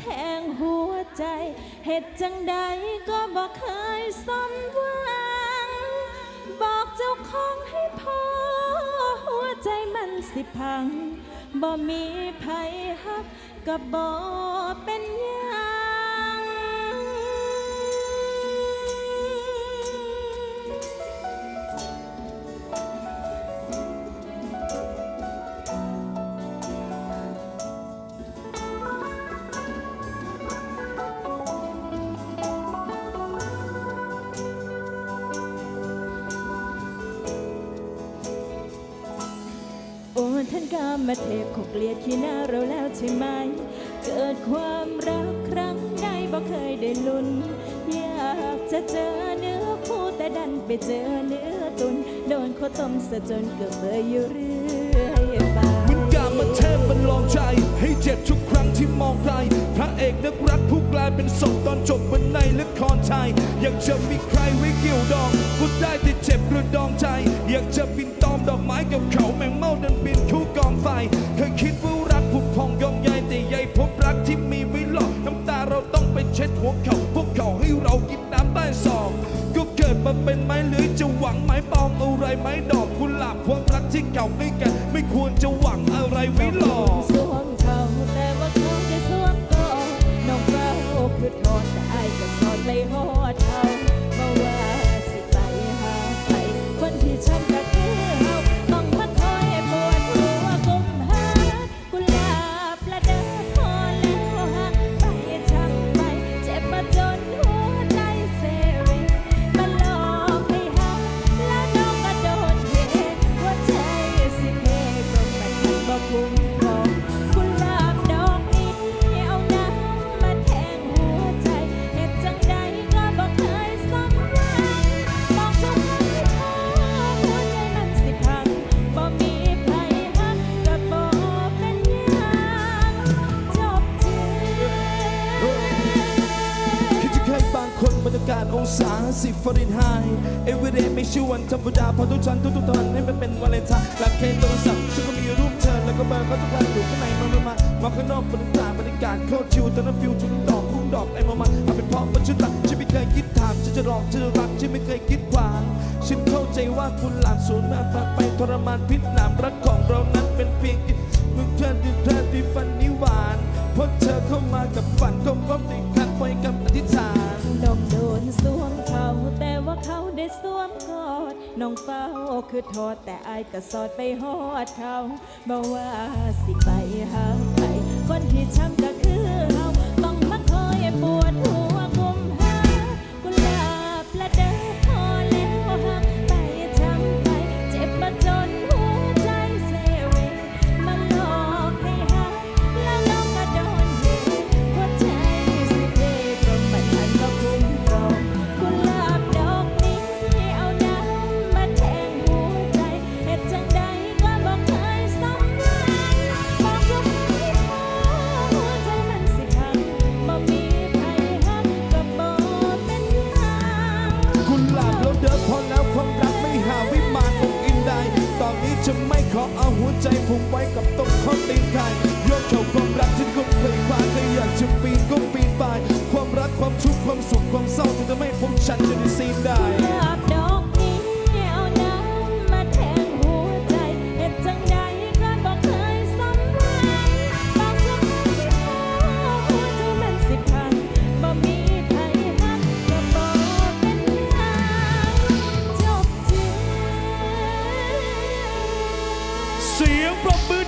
แทงหัวใจเหตุจังใดก็บอกเคยสมหวัง บอกเจ้าของให้พอ หัวใจมันสิพังบ่มีภัยฮักก็บ่เป็นยัง ท่านกามาเทพคงเกลียดขี้หน้าเราแล้วใช่ไหม เกิดความรักครั้งใดบ่เคยได้ลุ้น อยากจะเจอเนื้อคู่แต่ดันไปเจอเนื้อตุน โดนเขาต้มซะจนเกือบเบยอยู่เรื่อยไปมันกามาเทพมันลองใจ ให้เจ็บทุกครั้งที่มองใครพระเอกนักรักผู้กลายเป็นศพตอนจบเหมือนในละครไทยอยากจะมีใครไว้เกี่ยวดองกูได้แต่เจ็บกระดองใจ อยากจะบินตอมดอกไม้กับเขาแมงเม่า มาเป็นไม้เลื้อยจะหวังไม้ปองอะไรไม้ดอกคุณหลาบความรักที่เก่าไม่กันไม่ควรจะหวังอะไรวิ รยากาศองศาสิฟาเรนไฮเอเวอเรไม่ใช่วันธรรมดาพราะทุกชั้นทุกทุกตอนให้มันเป็นวาเลนไทน์หลักเคโทรศัพท์ฉันก็มีรูปเธอแล้วก็เบอร์เขาทุกวันอยู่ข้างในมามามามาข้างนอกบรรยากาศบรรยากาศโคตรชิวตอนนั้นฟิวชุดดอกคุ้งดอกไอ้มามาเอาเป็นเพราะมันชุดหลักฉันไม่เคยคิดถามฉันจะรองฉันจะรักฉันไม่เคยคิดขวางฉันเข้าใจว่าคุณหลานสูญมาผ่านไปทรมานพิษหนามรักของเรานั้นเป็นเพียงมึงเธอที่เธอที่ฝันนิวานเพราะเธอเข้ามากับ น้องเฝ้าคือโทษแต่อายก็สอดไปหอดเขาบอกว่าสิไปหาใครคนที่ช้ำก็คือเฮา ขอเอาหัวใจผูกไว้กับต้นข้อตีนไก่ยกเข่าความ